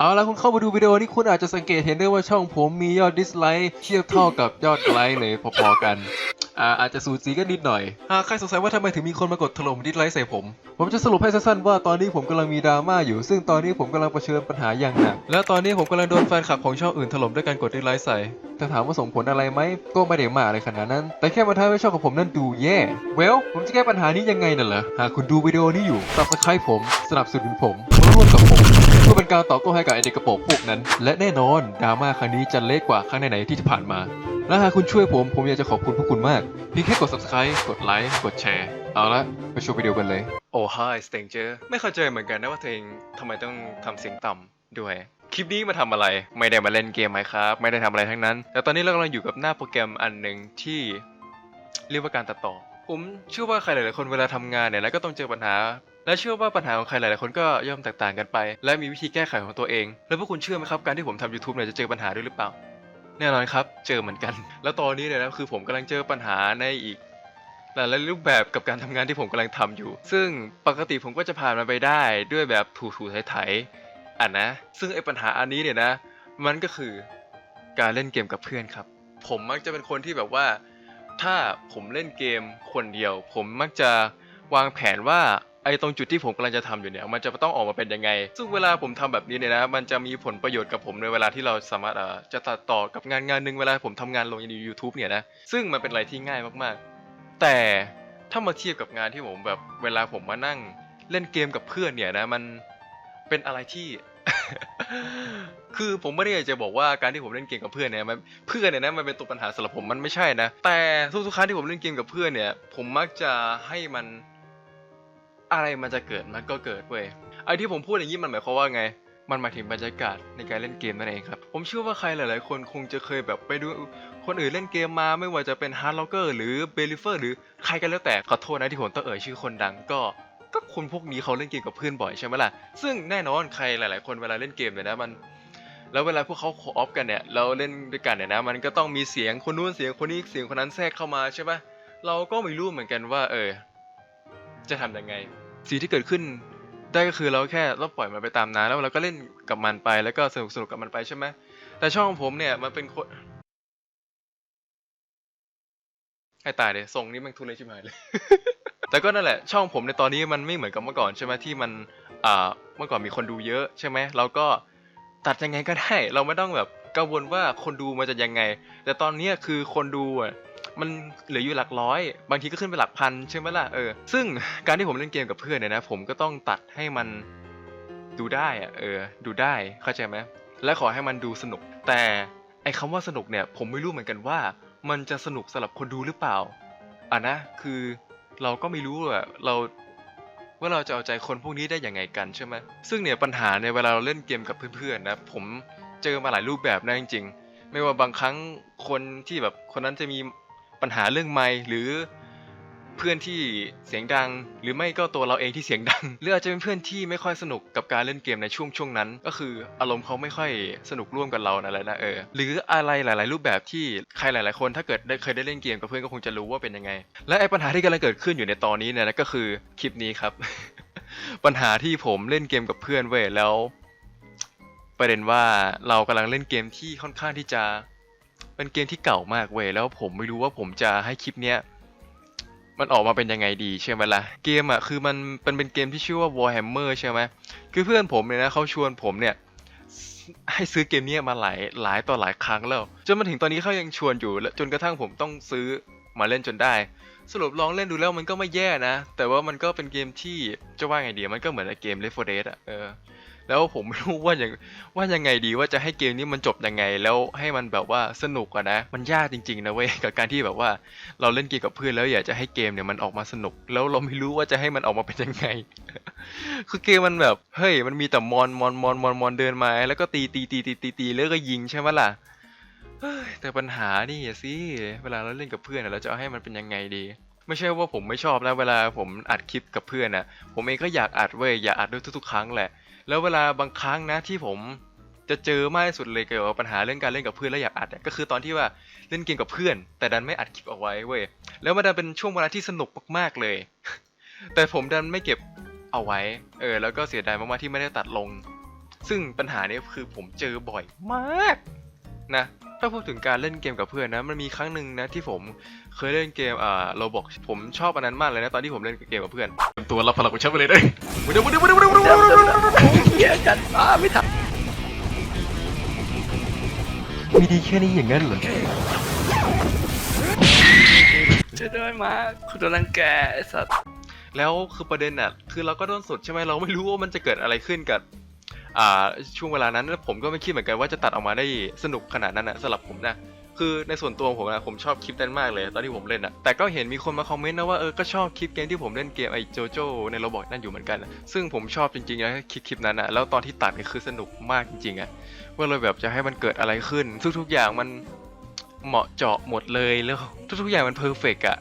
เอาละคุณเข้ามาดูวิดีโอนี้คุณอาจจะสังเกตเห็นได้ว่าช่องผมมียอดดิสไลค์เทียบเท่ากับยอดไลค์เลยพอๆกันอ่าอาจจะสูสีกันนิดหน่อยหากใครสงสัยว่าทำไมถึงมีคนมากดถล่มดิสไลค์ใส่ผม ผมจะสรุปให้สั้นๆว่าตอนนี้ผมกำลังมีดราม่าอยู่ ซึ่งตอนนี้ผมกำลังเผชิญปัญหาอย่างหนัก และตอนนี้ผมกำลังโดนแฟนคลับของช่องอื่นถล่มด้วยการกดดิสไลค์ใส่แต่ถามว่าส่งผลอะไรไหม ก็ไม่ได้มากอะไรขนาดนั้น แต่แค่มาทำให้ช่องของผมนั้นดูแย่เวลผมจะแก้ปัญหานี้ยังไงน่ะเหรอ หากคุณดูวิดีโอนี้อยู่ s u b s c r i b ผม สนับสนุนผมมาร่วมกับ พื่อเป็นการตอบโต้ให้กับไอเด็กกระโปรงพวกนั้น และแน่นอนดราม่าครั้งนี้จะเละกว่าครั้งไหนๆที่ผ่านมาและหากคุณช่วยผมผมอยากจะขอบคุณพวกคุณมากเพียงแค่กด subscribe กดไลค์กดแชร์เอาละไปชมวิดีโอกันเลยโอ้ hi stranger ไม่เข้าใจเหมือนกันนะว่าตัวเองทำไมต้องทำเสียงต่ำด้วยคลิปนี้มาทำอะไร ไม่ได้มาเล่นเกมไหมครับ ไม่ได้ทำอะไรทั้งนั้น แต่ตอนนี้เรากำลังอยู่กับหน้าโปรแกรมอันหนึ่งที่เรียกว่าการตัดต่อ ผมเชื่อว่าใครหลายๆคนเวลาทำงานเนี่ยแล้วก็ต้องเจอปัญหา และเชื่อว่าปัญหาของใครหลายๆคนก็ย่อมแตกต่างกันไป และมีวิธีแก้ไขของตัวเอง แล้วพวกคุณเชื่อไหมครับการที่ผมทำ YouTube เนี่ยจะเจอปัญหาด้วยหรือเปล่า แน่นอนครับ เจอเหมือนกัน แล้วตอนนี้เนี่ยนะคือผมกำลังเจอปัญหาในอีกหลายๆรูปแบบกับการทำงานที่ผมกำลังทำอยู่ ซึ่งปกติผมก็จะผ่านมันไปได้ด้วยแบบถูๆไถๆอะนะ ซึ่งไอ้ปัญหาอันนี้เนี่ยนะ มันก็คือการเล่นเกมกับเพื่อนครับ ผมมักจะเป็นคนที่แบบว่า ถ้าผมเล่นเกมคนเดียว ผมมักจะวางแผนว่า อ้ตรงจุดที่ผมกำลังจะทำอยู่เนี่ยมันจะต้องออกมาเป็นยังไง ซึ่งเวลาผมทำแบบนี้เนี่ยนะมันจะมีผลประโยชน์กับผมในเวลาที่เราสามารถเอ่อจะตัดต่อกับงานงานหนึ่งเวลาผมทำงานลงใน YouTube เนี่ยนะซึ่งมันเป็นอะไรที่ง่ายมากๆ แต่ถ้ามาเทียบกับงานที่ผมแบบเวลาผมมานั่งเล่นเกมกับเพื่อนเนี่ยนะมันเป็นอะไรที่คือผมไม่ได้อยากจะบอกว่าการที่ผมเล่นเกมกับเพื่อนเนี่ยมันเพื่อนเนี่ยนะมันเป็นตัวปัญหาสำหรับผมมันไม่ใช่นะ แต่ทุกๆครั้งที่ผมเล่นเกมกับเพื่อนเนี่ย ผมมักจะให้มัน อะไรมันจะเกิดมันก็เกิดเว้ยไอที่ผมพูดอย่างนี้มันหมายความว่าไง มันหมายถึงบรรยากาศในการเล่นเกมนั่นเองครับ ผมเชื่อว่าใครหลาย ๆ คนคงจะเคยแบบไปดูคนอื่นเล่นเกมมาไม่ว่าจะเป็นฮาร์ดล็อกเกอร์หรือเบลิเฟอร์หรือใครกันแล้วแต่ขอโทษนะที่ผมต้องเอ่ยชื่อคนดังก็ก็คนพวกนี้เขาเล่นเกมกับเพื่อนบ่อยใช่ไหมล่ะ ซึ่งแน่นอนใครหลาย ๆ คนเวลาเล่นเกมเนี่ยนะมัน แล้วเวลาพวกเขาโคออฟกันเนี่ยเราเล่นด้วยกันเนี่ยนะ มันก็ต้องมีเสียงคนนู้นเสียงคนนี้เสียงคนนั้นแทรกเข้ามาใช่ไหมเราก็ไม่รู้เหมือนกันว่า เออ จะทำยังไง สิ่งที่เกิดขึ้นได้ก็คือเราแค่เราปล่อยมันไปตามน้ำแล้วเราก็เล่นกับมันไปแล้วก็สนุกสนุกกับมันไปใช่ไหมแต่ช่องของผมเนี่ยมันเป็นคนให้ตายเลยทรงนี้มันทุเรศชิบหายเลย แต่ก็นั่นแหละ ช่องผมในตอนนี้มันไม่เหมือนกับเมื่อก่อนใช่ไหมที่มันอ่าเมื่อก่อนมีคนดูเยอะใช่ไหมเราก็ตัดยังไงก็ได้ เราไม่ต้องแบบกังวลว่าคนดูมันจะยังไง แต่ตอนนี้คือคนดูอะ มันเหลืออยู่หลักร้อย บางทีก็ขึ้นไปหลักพันใช่ไหมล่ะเออซึ่งการที่ผมเล่นเกมกับเพื่อนเนี่ยนะผมก็ต้องตัดให้มันดูได้อะเออ ดูได้เข้าใจไหมและขอให้มันดูสนุก แต่ไอ้คำว่าสนุกเนี่ย ผมไม่รู้เหมือนกันว่า มันจะสนุกสำหรับคนดูหรือเปล่าอะนะคือเราก็ไม่รู้อะเราว่าเราจะเอาใจคนพวกนี้ได้ยังไงกันใช่ไหมซึ่งเนี่ยปัญหาในเวลาเราเล่นเกมกับเพื่อนๆนะผมเจอมาหลายรูปแบบนะจริงๆ ไม่ว่าบางครั้งคนที่แบบคนนั้นจะมี ปัญหาเรื่องไมค์หรือเพื่อนที่เสียงดัง หรือไม่ก็ตัวเราเองที่เสียงดัง หรืออาจจะเป็นเพื่อนที่ไม่ค่อยสนุกกับการเล่นเกมในช่วงช่วงนั้น ก็คืออารมณ์เขาไม่ค่อยสนุกร่วมกับเรานั่นแหละนะเออหรืออะไรหลาย ๆ รูปแบบที่ใครหลาย ๆ คนถ้าเกิดได้เคยได้เล่นเกมกับเพื่อนก็คงจะรู้ว่าเป็นยังไง และไอ้ปัญหาที่กำลังเกิดขึ้นอยู่ในตอนนี้เนี่ยนะก็คือคลิปนี้ครับ ปัญหาที่ผมเล่นเกมกับเพื่อนเว้ยแล้วประเด็นว่าเรากำลังเล่นเกมที่ค่อนข้างที่จะ เป็นเกมที่เก่ามากเว้ยแล้วผมไม่รู้ว่าผมจะให้คลิปเนี้ยมันออกมาเป็นยังไงดีใช่ไหมล่ะเกมอะคือมันเป็นเป็นเกมที่ชื่อว่า Warhammer ใช่ไหมคือเพื่อนผมเนี่ยนะเขาชวนผมเนี่ยให้ซื้อเกมเนี้ยมาหลายหลายต่อหลายครั้งแล้ว จนมาถึงตอนนี้เขายังชวนอยู่และจนกระทั่งผมต้องซื้อมาเล่นจนได้ สรุปลองเล่นดูแล้วมันก็ไม่แย่นะ แต่ว่ามันก็เป็นเกมที่จะว่าไงดีมันก็เหมือนเกม Left 4 Dead อะเออ แล้วผมไม่รู้ว่าอย่างว่ายังไงดีว่าจะให้เกมนี้มันจบยังไง แล้วให้มันแบบว่าสนุกอะนะ มันยากจริงๆนะเว้ยกับการที่แบบว่าเราเล่นเกมกับเพื่อนแล้วอยากจะให้เกมเนี่ยมันออกมาสนุก แล้วเราไม่รู้ว่าจะให้มันออกมาเป็นยังไง คือเกมมันแบบเฮ้ยมันมีแต่มอนมอนมอนมอนมอนเดินมาแล้วก็ตีตีตีตีตีตีแล้วก็ยิงใช่ไหมล่ะแต่ปัญหานี่สิเวลาเราเล่นกับเพื่อนเราจะเอาให้มันเป็นยังไงดีไม่ใช่ว่าผมไม่ชอบนะเวลาผมอัดคลิปกับเพื่อนอะผมเองก็อยากอัดเว้ยอยากอัดด้วยทุกๆ ครั้งแหละ แล้วเวลาบางครั้งนะที่ผมจะเจอมากที่สุดเลยเกี่ยวกับปัญหาเรื่องการเล่นกับเพื่อนแล้วอยากอัดเนี่ยก็คือตอนที่ว่าเล่นเกมกับเพื่อน แต่ดันไม่อัดคลิปเอาไว้เว้ยแล้วมันดันเป็นช่วงเวลาที่สนุกมากๆเลย แต่ผมดันไม่เก็บเอาไว้ เออ แล้วก็เสียดายมากๆที่ไม่ได้ตัดลง ซึ่งปัญหานี้คือผมเจอบ่อยมากนะถ้าพูดถึงการเล่นเกมกับเพื่อนนะ มันมีครั้งหนึ่งนะที่ผมเคยเล่นเกมอ่าโรบอกผมชอบอันนั้นมากเลยนะตอนที่ผมเล่นเกมกับเพื่อนตัวรับพลังของฉันไปเลยเด้ยมาเดี๋ยวมาเดี๋ยว เฮียกันป้าไม่ทันมีดีแค่นี้อย่างนั้นเหรอช่วยด้วยมาคุณโดนรังแกไอ้สัตว์แล้วคือประเด็นอะคือเราก็โดนสดใช่ไหมเราไม่รู้ว่ามันจะเกิดอะไรขึ้นกับ อ่าช่วงเวลานั้นแล้วผมก็ไม่คิดเหมือนกันว่าจะตัดออกมาได้สนุกขนาดนั้นนะสำหรับผมนะ คือในส่วนตัวผมนะผมชอบคลิปนั้นมากเลย ตอนที่ผมเล่นอะแต่ก็เห็นมีคนมาคอมเมนต์นะว่าเออก็ชอบคลิปเกมที่ผมเล่นเกมไอ้โจโจ้ในโรบอทนั่นอยู่เหมือนกันซึ่งผมชอบจริงๆนะคลิปคลิปนั้นอะแล้วตอนที่ตัดนี่คือสนุกมากจริงๆอะว่าเลยแบบจะให้มันเกิดอะไรขึ้นทุกๆอย่างมันเหมาะเจาะหมดเลยแล้วทุกๆอย่างมันเพอร์เฟกอะ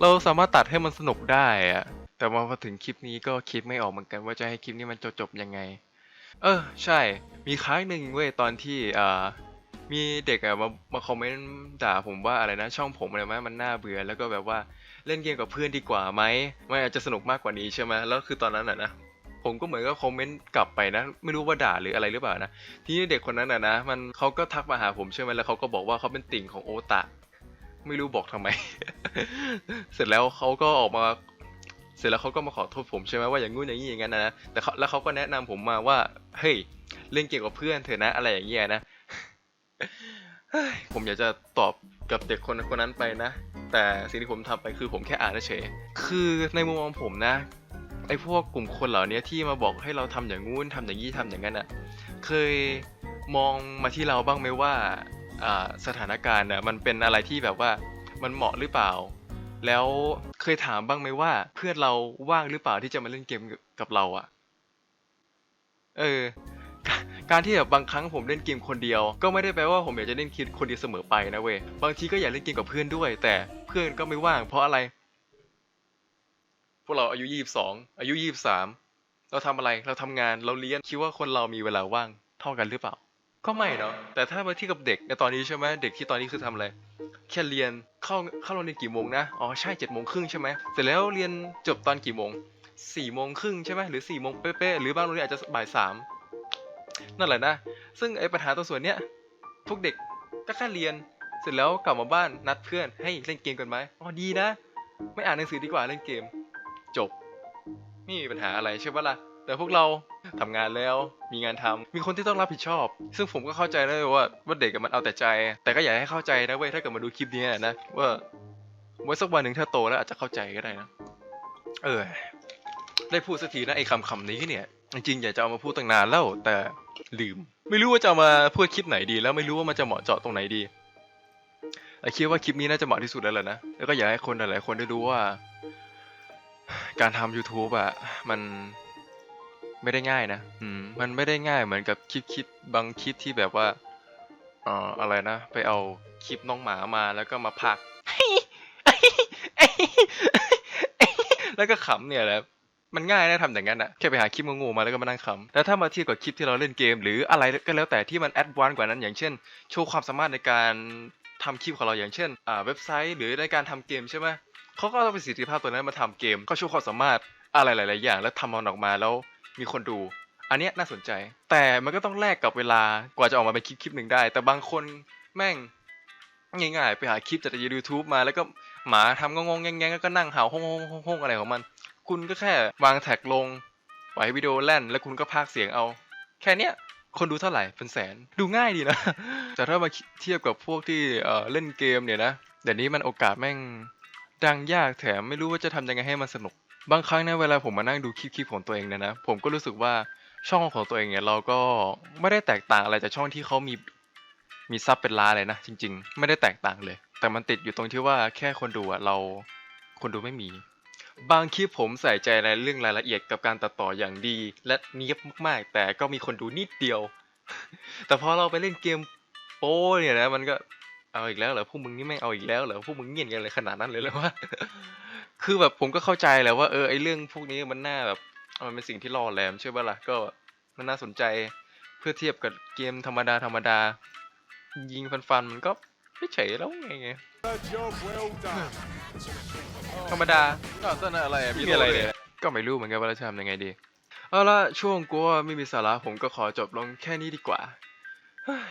เราสามารถตัดให้มันสนุกได้อะแต่มาพอถึงคลิปนี้ก็คิดไม่ออกเหมือนกันว่าจะให้คลิปนี้มันจบๆยังไง เออใช่ มีครั้งหนึ่งเว้ยตอนที่อ่า มีเด็กอะมามาคอมเมนต์ด่าผมว่าอะไรนะช่องผมอะไรไหมมันน่าเบื่อแล้วก็แบบว่าเล่นเกมกับเพื่อนดีกว่าไหมมันอาจจะสนุกมากกว่านี้ใช่ไหมแล้วคือตอนนั้นอะนะผมก็เหมือนก็คอมเมนต์กลับไปนะ ไม่รู้ว่าด่าหรืออะไรหรือเปล่านะทีนี้เด็กคนนั้นอะนะ มันเขาก็ทักมาหาผมใช่ไหมแล้วเขาก็บอกว่าเขาเป็นติ่งของโอตะไม่รู้บอกทำไม เสร็จแล้วเขาก็ออกมา เสร็จแล้วเขาก็มาขอโทษผมใช่ไหมว่าอย่างงู้นอย่างนี้อย่างนั้นนะแต่แล้วเขาก็แนะนำผมมาว่าเฮ้ยเล่นเกมกับเพื่อนเถอะนะอะไรอย่างเงี้ยนะ ผมอยากจะตอบกับเด็กคนคนนั้นไปนะ แต่สิ่งที่ผมทำไปคือผมแค่อ่านเฉยคือในมุมมองผมนะไอ้พวกกลุ่มคนเหล่านี้ที่มาบอกให้เราทำอย่างงู้นทำอย่างนี้ทำอย่างนั้นอะเคยมองมาที่เราบ้างไหมว่าสถานการณ์น่ะมันเป็นอะไรที่แบบว่ามันเหมาะหรือเปล่า แล้วเคยถามบ้างไหมว่า เพื่อนเราว่างหรือเปล่าที่จะมาเล่นเกมกับเราอะ เออ การที่แบบบางครั้งผมเล่นเกมคนเดียว ก็ไม่ได้แปลว่าผมอยากจะเล่นเกมคนเดียวเสมอไปนะเว้ยบางทีก็อยากเล่นเกมกับเพื่อนด้วย แต่เพื่อนก็ไม่ว่างเพราะอะไร พวกเราอายุ22อายุ23เราทำอะไรเราทำงานเราเรียนคิดว่าคนเรามีเวลาว่างเท่ากันหรือเปล่า ก็ไม่เนาะแต่ถ้ามาที่กับเด็กในตอนนี้ใช่ไหมเด็กที่ตอนนี้คือทำอะไรแค่เรียนเข้าเข้าโรงเรียนกี่โมงนะอ๋อใช่เจ็ดโมงครึ่งใช่ไหมเสร็จแล้วเรียนจบตอนกี่โมงสี่โมงครึ่งใช่ไหมหรือสี่โมงเป๊ะๆหรือบางโรงเรียนอาจจะบ่ายสาม นั่นแหละนะ ซึ่งไอ้ปัญหาตัวส่วนเนี้ยพวกเด็กก็แค่เรียน เสร็จแล้วกลับมาบ้านนัดเพื่อนให้เล่นเกมกันไหมอ๋อดีนะ ไม่อ่านหนังสือดีกว่าเล่นเกม จบไม่มีปัญหาอะไรใช่ปะล่ะแต่พวกเราทำงานแล้วมีงานทำมีคนที่ต้องรับผิดชอบ ซึ่งผมก็เข้าใจได้ว่าว่าเด็กมันเอาแต่ใจ แต่ก็อยากให้เข้าใจนะเว้ยถ้าเกิดมาดูคลิปนี้นะว่าไว้สักวันหนึ่งถ้าโตแล้วอาจจะเข้าใจก็ได้นะ เออ ได้พูดสักทีนะไอ้คำคำนี้เนี่ย จริงๆอยากจะเอามาพูดตั้งนานแล้วแต่ ลืม ไม่รู้ว่าจะเอามาพูดคลิปไหนดี แล้วไม่รู้ว่ามันจะเหมาะเจาะตรงไหนดีแต่คิดว่าคลิปนี้น่าจะเหมาะที่สุดแล้วแหละนะ แล้วก็อยากให้คนหลายๆคนได้รู้ว่า การทำ YouTube อะมันไม่ได้ง่ายนะ อืม มันไม่ได้ง่ายเหมือนกับคลิปคลิปบางคลิปที่แบบว่าเอ่ออะไรนะ ไปเอาคลิปน้องหมามาแล้วก็มาพัก แล้วก็ขำเนี่ยแหละ มันง่ายนะทำอย่างนั้นอะแค่ไปหาคลิปงูๆมาแล้วก็มานั่งขำแต่ถ้ามาเทียบกับคลิปที่เราเล่นเกม หรืออะไรก็แล้วแต่ที่มันแอดวานซ์กว่านั้น อย่างเช่น โชว์ความสามารถในการทำคลิปของเราอย่างเช่นอ่าเว็บไซต์หรือในการทำเกมใช่ไหมเขาก็เอาประสิทธิภาพตัวนั้นมาทำเกม ก็โชว์ความสามารถอะไรหลาย ๆ อย่าง แล้วทำมันออกมาแล้วมีคนดู อันเนี้ยน่าสนใจ แต่มันก็ต้องแลกกับเวลากว่าจะออกมาเป็นคลิปคลิปหนึ่งได้ แต่บางคนแม่งง่ายๆ ไปหาคลิปจากยูทูบมาแล้วก็หมาทำงงๆแงงๆแล้วก็นั่งเห่าห้องๆๆๆอะไรของมัน คุณก็แค่วางแท็กลงปล่อยให้วิดีโอแล่น แล้วคุณก็พากเสียงเอา แค่เนี้ยคนดูเท่าไหร่เป็นแสนดูง่ายดีนะ แต่ถ้ามาเทียบกับพวกที่เล่นเกมเนี่ยนะเดี๋ยวนี้มันโอกาสแม่งดังยากแถมไม่รู้ว่าจะทำยังไงให้มันสนุก บางครั้งนะเวลาผมมานั่งดูคลิปๆของตัวเองเนี่ยนะ ผมก็รู้สึกว่าช่องของตัวเองเนี่ยเราก็ไม่ได้แตกต่างอะไรจากช่องที่เขามีมีซับเป็นล้านเลยนะ จริง ๆ ไม่ได้แตกต่างเลย แต่มันติดอยู่ตรงที่ว่าแค่คนดูอะเราคนดูไม่มี บางคลิปผมใส่ใจในเรื่องรายละเอียดกับการตัดต่ออย่างดี และเนียบมากๆ แต่ก็มีคนดูนิดเดียว แต่พอเราไปเล่นเกมโป้เนี่ยนะมันก็เอาอีกแล้วเหรอพวกมึงนี่แม่งเอาอีกแล้วเหรอพวกมึงเงียนกันเลยขนาดนั้นเลยเหรอวะคือแบบผมก็เข้าใจแหละว่าเออไอเรื่องพวกนี้มันน่าแบบมันเป็นสิ่งที่ล่อแหลมใช่ปะล่ะก็มันน่าสนใจเพื่อเทียบกับเกมธรรมดาธรรมดา ยิงฟันๆมันก็ไม่เฉยแล้วไงไง ธรรมดาก็ต้นอะไรอะไม่มีอะไรเลยก็ไม่รู้เหมือนกันว่าเราจะทำยังไงดี เอาละช่วงกลัวไม่มีสาระผมก็ขอจบลงแค่นี้ดีกว่าเฮ้ย